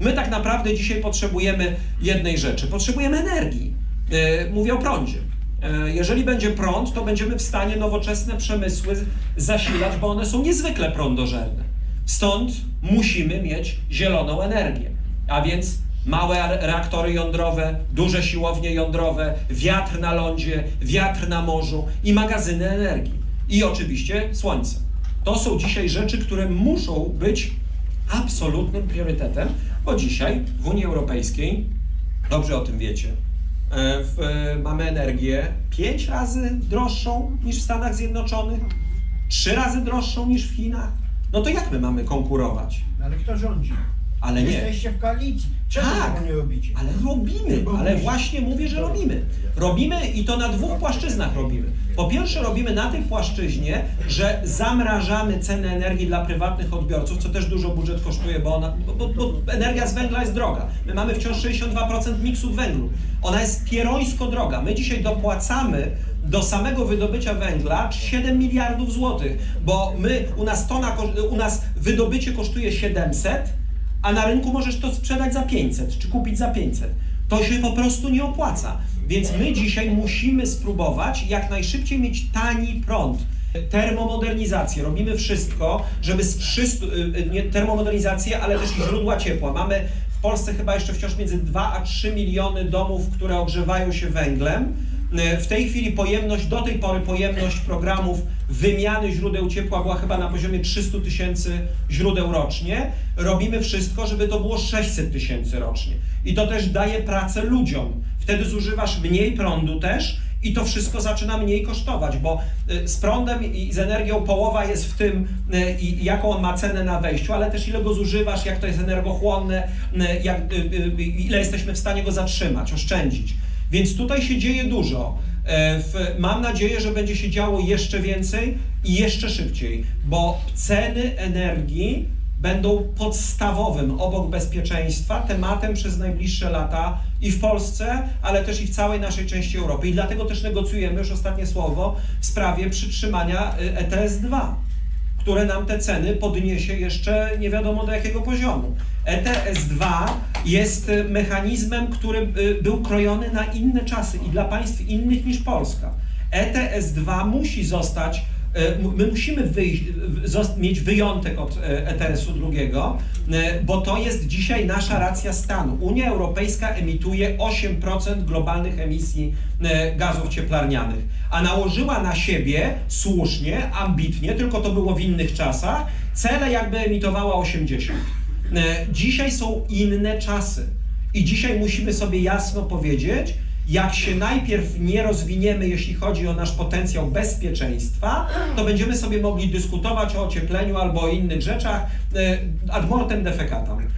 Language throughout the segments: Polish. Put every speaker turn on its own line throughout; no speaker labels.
My tak naprawdę dzisiaj potrzebujemy jednej rzeczy. Potrzebujemy energii. E, Mówię o prądzie. E, Jeżeli będzie prąd, to będziemy w stanie nowoczesne przemysły zasilać, bo one są niezwykle prądożerne. Stąd musimy mieć zieloną energię. A więc małe re- reaktory jądrowe, duże siłownie jądrowe, wiatr na lądzie, wiatr na morzu i magazyny energii. I oczywiście słońce. To są dzisiaj rzeczy, które muszą być absolutnym priorytetem, bo dzisiaj w Unii Europejskiej, dobrze o tym wiecie, e, w, e, mamy energię pięć razy droższą niż w Stanach Zjednoczonych, trzy razy droższą niż w Chinach. No to jak my mamy konkurować?
No ale kto rządzi?
Ale nie.
Jesteście w koalicji.
Tak.
tego nie robicie?
Ale robimy, ale właśnie mówię, że robimy. Robimy i to na dwóch płaszczyznach robimy. Po pierwsze robimy na tej płaszczyźnie, że zamrażamy ceny energii dla prywatnych odbiorców, co też dużo budżet kosztuje, bo, ona, bo, bo, energia z węgla jest droga. My mamy wciąż 62% miksu węglu. Ona jest pierońsko droga. My dzisiaj dopłacamy do samego wydobycia węgla 7 miliardów złotych, bo my, u nas tona, u nas wydobycie kosztuje 700, a na rynku możesz to sprzedać za 500, czy kupić za 500. To się po prostu nie opłaca. Więc my dzisiaj musimy spróbować jak najszybciej mieć tani prąd. Termomodernizację. Robimy wszystko, żeby z 300, y, y, nie termomodernizację, ale też i źródła ciepła. Mamy w Polsce chyba jeszcze wciąż między 2 a 3 miliony domów, które ogrzewają się węglem. W tej chwili pojemność, do tej pory pojemność programów wymiany źródeł ciepła była chyba na poziomie 300 tysięcy źródeł rocznie. Robimy wszystko, żeby to było 600 tysięcy rocznie. I to też daje pracę ludziom. Wtedy zużywasz mniej prądu też i to wszystko zaczyna mniej kosztować, bo y, z prądem i z energią połowa jest w tym, y, i jaką on ma cenę na wejściu, ale też ile go zużywasz, jak to jest energochłonne, jak, ile jesteśmy w stanie go zatrzymać, oszczędzić. Więc tutaj się dzieje dużo. E, Mam nadzieję, że będzie się działo jeszcze więcej i jeszcze szybciej, bo ceny energii będą podstawowym obok bezpieczeństwa tematem przez najbliższe lata i w Polsce, ale też i w całej naszej części Europy. I dlatego też negocjujemy, już ostatnie słowo, w sprawie przytrzymania y, ETS-2 które nam te ceny podniesie jeszcze nie wiadomo do jakiego poziomu. ETS-2 jest y, mechanizmem, który y, był krojony na inne czasy i dla państw innych niż Polska. ETS-2 musi zostać, my musimy wyjść, mieć wyjątek od y, ETS-u drugiego, y, bo to jest dzisiaj nasza racja stanu. Unia Europejska emituje 8% globalnych emisji gazów cieplarnianych, a nałożyła na siebie słusznie, ambitnie, tylko to było w innych czasach, cele jakby emitowała 80. E, Dzisiaj są inne czasy i dzisiaj musimy sobie jasno powiedzieć, jak się najpierw nie rozwiniemy, jeśli chodzi o nasz potencjał bezpieczeństwa, to będziemy sobie mogli dyskutować o ociepleniu albo o innych rzeczach e, ad mortem defecatam. E,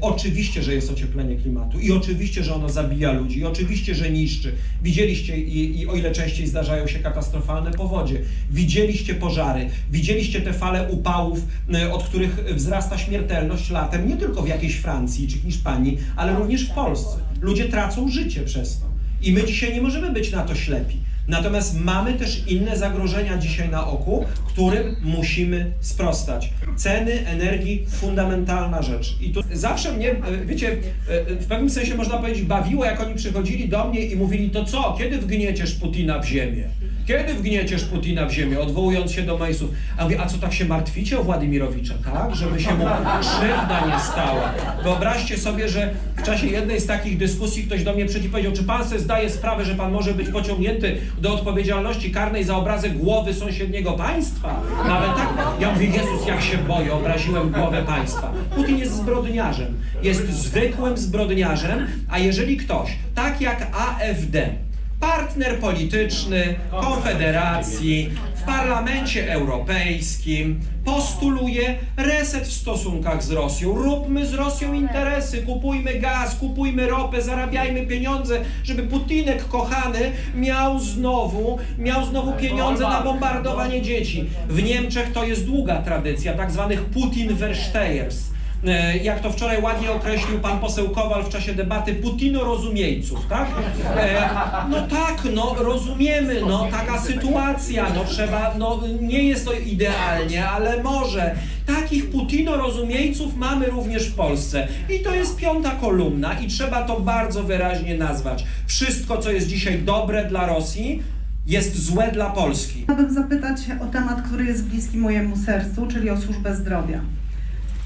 Oczywiście, że jest ocieplenie klimatu i oczywiście, że ono zabija ludzi i oczywiście, że niszczy. Widzieliście i, i o ile częściej zdarzają się katastrofalne powodzie, widzieliście pożary, widzieliście te fale upałów, e, od których wzrasta śmiertelność latem, nie tylko w jakiejś Francji czy Hiszpanii, ale również w Polsce. Ludzie tracą życie przez to. I my dzisiaj nie możemy być na to ślepi. Natomiast mamy też inne zagrożenia dzisiaj na oku, którym musimy sprostać. Ceny energii fundamentalna rzecz. I tu zawsze mnie, e, wiecie, e, w pewnym sensie można powiedzieć, bawiło, jak oni przychodzili do mnie i mówili, to co, kiedy wgnieciesz Putina w ziemię? Kiedy wgnieciesz Putina w ziemię, odwołując się do Mejsów? A mówię, a co tak się martwicie o Władimirowicza, tak? Żeby się mu krzywda nie stała. Wyobraźcie sobie, że w czasie jednej z takich dyskusji ktoś do mnie przyszedł i powiedział, czy pan sobie zdaje sprawę, że pan może być pociągnięty do odpowiedzialności karnej za obrazę głowy sąsiedniego państwa? Nawet tak? Ja mówię, Jezus, jak się boję, obraziłem głowę państwa. Putin jest zbrodniarzem. Jest zwykłym zbrodniarzem, a jeżeli ktoś, tak jak AfD, partner polityczny Konfederacji w Parlamencie Europejskim postuluje reset w stosunkach z Rosją. Róbmy z Rosją interesy, kupujmy gaz, kupujmy ropę, zarabiajmy pieniądze, żeby Putinek kochany miał znowu, miał znowu pieniądze na bombardowanie dzieci. W Niemczech to jest długa tradycja tak zwanych Putin-Verstehers. E, jak to wczoraj ładnie określił pan poseł Kowal w czasie debaty, Putino rozumiejców, tak? E, no tak, no rozumiemy, no taka sytuacja, no trzeba, no nie jest to idealnie, ale może Takich Putino-rozumieńców mamy również w Polsce. I to jest piąta kolumna i trzeba to bardzo wyraźnie nazwać. Wszystko, co jest dzisiaj dobre dla Rosji, jest złe dla Polski.
Chciałabym zapytać o temat, który jest bliski mojemu sercu, czyli o służbę zdrowia.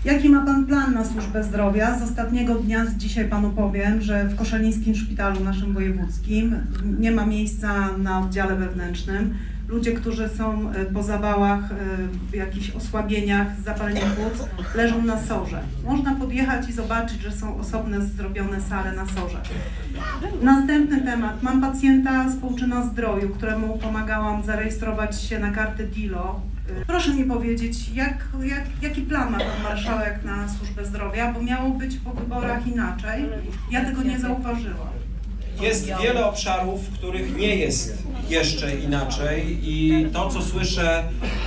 Jaki ma Pan plan na służbę zdrowia? Z ostatniego dnia, dzisiaj Panu powiem, że w Koszalińskim Szpitalu naszym wojewódzkim nie ma miejsca na oddziale wewnętrznym. Ludzie, którzy są e, po zawałach, e, jakichś osłabieniach, zapaleniem płuc, leżą na sorze. Można podjechać i zobaczyć, że są osobne zrobione sale na sorze. Następny temat. Mam pacjenta z Półczyna Zdroju, któremu pomagałam zarejestrować się na kartę DILO. Proszę mi powiedzieć, jak, jak, jaki plan ma Pan Marszałek na służbę zdrowia, bo miało być po wyborach inaczej. Ja tego nie zauważyłam.
Jest wiele obszarów, w których nie jest jeszcze inaczej i to, co słyszę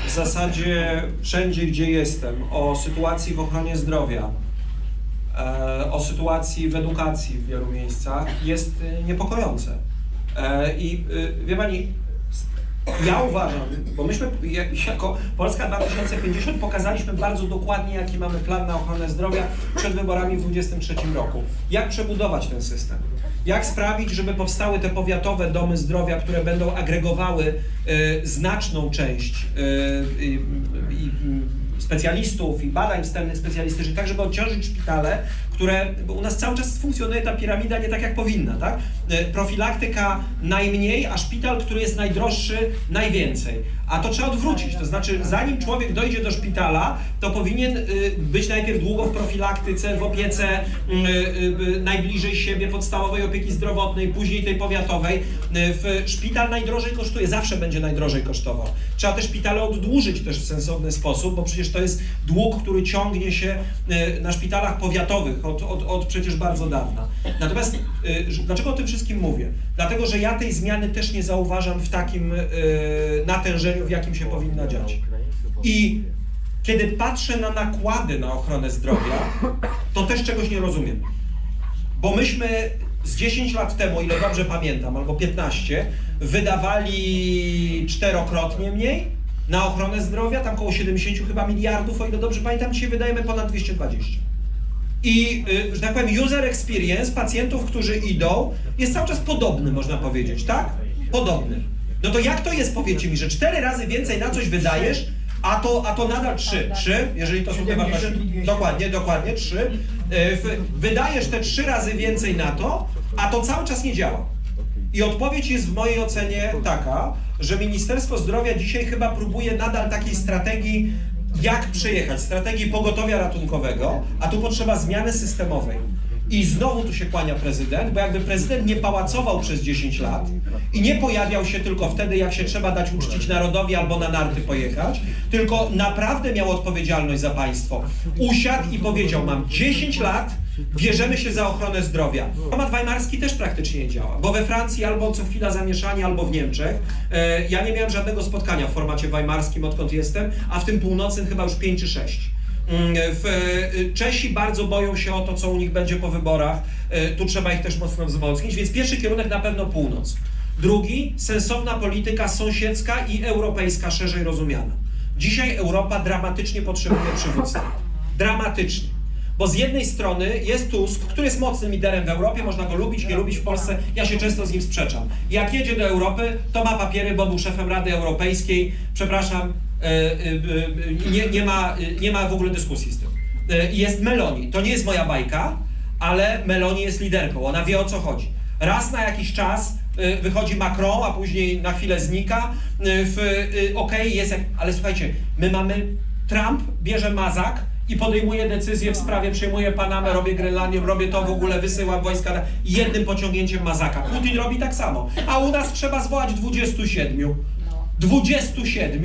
w zasadzie wszędzie, gdzie jestem, o sytuacji w ochronie zdrowia, e, o sytuacji w edukacji w wielu miejscach, jest e, niepokojące. E, I wie Pani, ja uważam, bo myśmy ja- jako Polska 2050 pokazaliśmy bardzo dokładnie, jaki mamy plan na ochronę zdrowia przed wyborami w 2023 roku. Jak przebudować ten system? Jak sprawić, żeby powstały te powiatowe domy zdrowia, które będą agregowały e, znaczną część i- i- specjalistów i badań wstępnych specjalistycznych, tak żeby odciążyć szpitale, które, bo u nas cały czas funkcjonuje ta piramida nie tak jak powinna, tak? E, Profilaktyka najmniej, a szpital, który jest najdroższy, najwięcej. A to trzeba odwrócić, to znaczy zanim człowiek dojdzie do szpitala, to powinien y, być najpierw długo w profilaktyce, w opiece y, y, najbliżej siebie, podstawowej opieki zdrowotnej, później tej powiatowej. Y, W szpital najdrożej kosztuje, zawsze będzie najdrożej kosztował. Trzeba te szpitale oddłużyć też w sensowny sposób, bo przecież to jest dług, który ciągnie się y, na szpitalach powiatowych od, od, od przecież bardzo dawna. Natomiast y, dlaczego o tym wszystkim mówię? Dlatego, że ja tej zmiany też nie zauważam w takim y, natężeniu, w jakim się powinna dziać. I kiedy patrzę na nakłady na ochronę zdrowia, to też czegoś nie rozumiem. Bo myśmy z 10 lat temu, ile dobrze pamiętam, albo 15, wydawali czterokrotnie mniej na ochronę zdrowia, tam około 70 chyba miliardów, o ile dobrze pamiętam, dzisiaj wydajemy ponad 220. I, y, że tak powiem, user experience pacjentów, którzy idą, jest cały czas podobny, można powiedzieć, tak? Podobny. No to jak to jest, powiedzcie mi, że cztery razy więcej na coś wydajesz, a to, a to nadal trzy, trzy, jeżeli to są te wartości.
70 i 200.
Dokładnie, dokładnie, trzy. Y, Wydajesz te trzy razy więcej na to, a to cały czas nie działa. I odpowiedź jest w mojej ocenie taka, że Ministerstwo Zdrowia dzisiaj chyba próbuje nadal takiej strategii, jak przejechać, strategii pogotowia ratunkowego, a tu potrzeba zmiany systemowej. I znowu tu się kłania prezydent, bo jakby prezydent nie pałacował przez 10 lat i nie pojawiał się tylko wtedy, jak się trzeba dać uczcić narodowi albo na narty pojechać, tylko naprawdę miał odpowiedzialność za państwo. Usiadł i powiedział, mam 10 lat, bierzemy się za ochronę zdrowia. Format weimarski też praktycznie nie działa, bo we Francji albo co chwila zamieszanie, albo w Niemczech. E, ja nie miałem żadnego spotkania w formacie weimarskim, odkąd jestem, a w tym północnym chyba już 5 czy 6. Mm, W, e, Czesi bardzo boją się o to, co u nich będzie po wyborach. E, Tu trzeba ich też mocno wzmocnić, więc pierwszy kierunek na pewno północ. Drugi, sensowna polityka sąsiedzka i europejska szerzej rozumiana. Dzisiaj Europa dramatycznie potrzebuje przywództwa. Dramatycznie. Bo z jednej strony jest Tusk, który jest mocnym liderem w Europie, można go lubić, nie lubić w Polsce, ja się często z nim sprzeczam. Jak jedzie do Europy, to ma papiery, bo był szefem Rady Europejskiej, przepraszam, e, e, e, nie, nie, ma, nie ma w ogóle dyskusji z tym. Jest Meloni, to nie jest moja bajka, ale Meloni jest liderką, ona wie o co chodzi. Raz na jakiś czas wychodzi Macron, a później na chwilę znika. W, Okej, jest jak, ale słuchajcie, my mamy Trump bierze mazak i podejmuje decyzję w sprawie, przejmuje Panamę, robię Grenlandię, robię to w ogóle, wysyła wojska jednym pociągnięciem mazaka. Putin robi tak samo. A u nas trzeba zwołać 27. 27,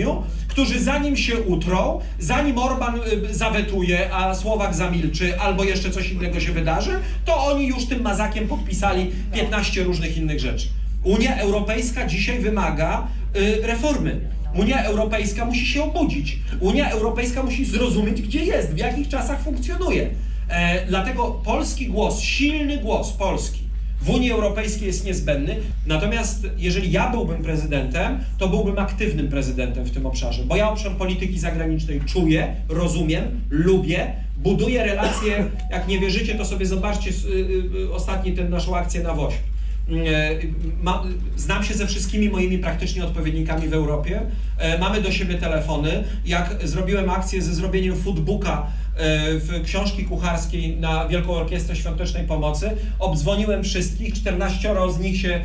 którzy zanim się utrą, zanim Orban y, zawetuje, a Słowak zamilczy, albo jeszcze coś innego się wydarzy, to oni już tym mazakiem podpisali 15 różnych innych rzeczy. Unia Europejska dzisiaj wymaga y, reformy. Unia Europejska musi się obudzić. Unia Europejska musi zrozumieć, gdzie jest, w jakich czasach funkcjonuje. E, dlatego polski głos, silny głos Polski w Unii Europejskiej jest niezbędny. Natomiast jeżeli ja byłbym prezydentem, to byłbym aktywnym prezydentem w tym obszarze, bo ja obszar polityki zagranicznej czuję, rozumiem, lubię, buduję relacje. Jak nie wierzycie, to sobie zobaczcie y, y, ostatni tę naszą akcję na WOŚP. E, Ma, znam się ze wszystkimi moimi praktycznie odpowiednikami w Europie. E, Mamy do siebie telefony. Jak zrobiłem akcję ze zrobieniem foodbooka e, w książki kucharskiej na Wielką Orkiestrę Świątecznej Pomocy, obdzwoniłem wszystkich, 14 z nich się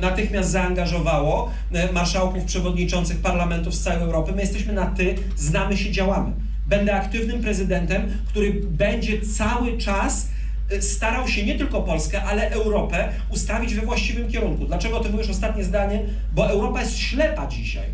natychmiast zaangażowało, marszałków, przewodniczących parlamentów z całej Europy. My jesteśmy na ty, znamy się, działamy. Będę aktywnym prezydentem, który będzie cały czas starał się nie tylko Polskę, ale Europę ustawić we właściwym kierunku. Dlaczego to mówisz ostatnie zdanie? Bo Europa jest ślepa dzisiaj.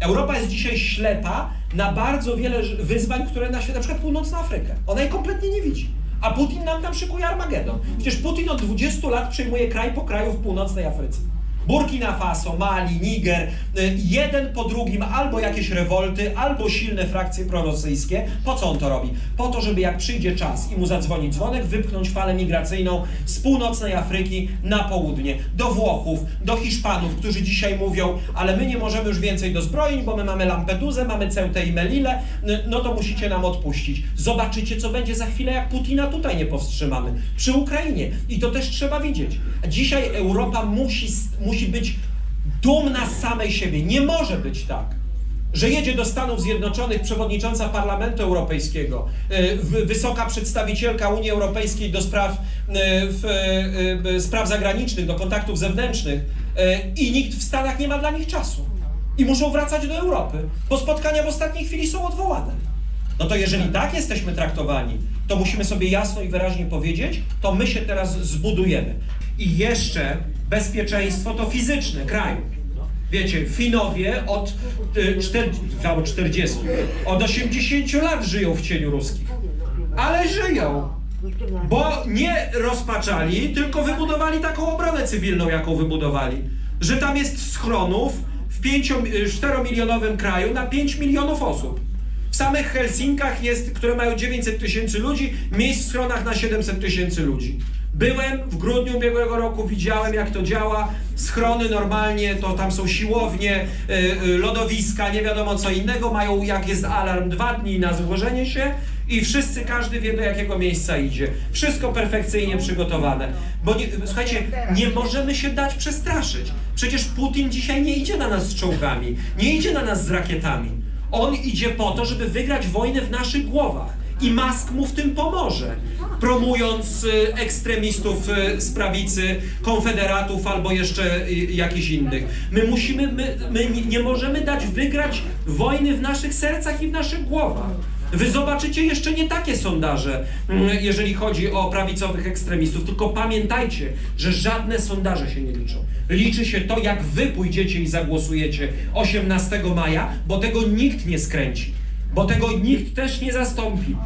Europa jest dzisiaj ślepa na bardzo wiele wyzwań, które na świecie, na przykład północna Afrykę. Ona jej kompletnie nie widzi. A Putin nam tam szykuje Armagedon. Przecież Putin od 20 lat przejmuje kraj po kraju w północnej Afryce. Burkina Faso, Mali, Niger, y, jeden po drugim albo jakieś rewolty, albo silne frakcje prorosyjskie. Po co on to robi? Po to, żeby jak przyjdzie czas i mu zadzwoni dzwonek, wypchnąć falę migracyjną z północnej Afryki na południe, do Włochów, do Hiszpanów, którzy dzisiaj mówią, ale my nie możemy już więcej dozbroić, bo my mamy Lampedusę, mamy Ceutę i Melilę, y, no to musicie nam odpuścić. Zobaczycie, co będzie za chwilę, jak Putina tutaj nie powstrzymamy. Przy Ukrainie. I to też trzeba widzieć. Dzisiaj Europa musi, musi być dumna z samej siebie. Nie może być tak, że jedzie do Stanów Zjednoczonych przewodnicząca Parlamentu Europejskiego, w- wysoka przedstawicielka Unii Europejskiej do spraw, y, w, y, spraw zagranicznych, do kontaktów zewnętrznych i nikt w Stanach nie ma dla nich czasu. I muszą wracać do Europy, bo spotkania w ostatniej chwili są odwołane. No to jeżeli tak jesteśmy traktowani, to musimy sobie jasno i wyraźnie powiedzieć, to my się teraz zbudujemy. I jeszcze bezpieczeństwo to fizyczne kraju. Wiecie, Finowie od y, 40, albo 40, od 80 lat żyją w cieniu ruskich. Ale żyją. Bo nie rozpaczali, tylko wybudowali taką obronę cywilną, jaką wybudowali. Że tam jest schronów w 4-milionowym kraju na 5 milionów osób. W samych Helsinkach jest, które mają 900 tysięcy ludzi, miejsc w schronach na 700 tysięcy ludzi. Byłem w grudniu ubiegłego roku, widziałem jak to działa. Schrony normalnie, to tam są siłownie, y, y, lodowiska, nie wiadomo co innego. Mają jak jest alarm dwa dni na złożenie się i wszyscy, każdy wie do jakiego miejsca idzie. Wszystko perfekcyjnie przygotowane. Bo nie, słuchajcie, nie możemy się dać przestraszyć. Przecież Putin dzisiaj nie idzie na nas z czołgami, nie idzie na nas z rakietami. On idzie po to, żeby wygrać wojnę w naszych głowach. I Musk mu w tym pomoże, promując y, ekstremistów y, z prawicy, konfederatów albo jeszcze y, jakichś innych. My musimy, my, my nie- możemy dać wygrać wojny w naszych sercach i w naszych głowach. Wy zobaczycie jeszcze nie takie sondaże, mm, jeżeli chodzi o prawicowych ekstremistów, tylko pamiętajcie, że żadne sondaże się nie liczą. Liczy się to, jak wy pójdziecie i zagłosujecie 18 maja, bo tego nikt nie skręci, bo tego nikt też nie zastąpi.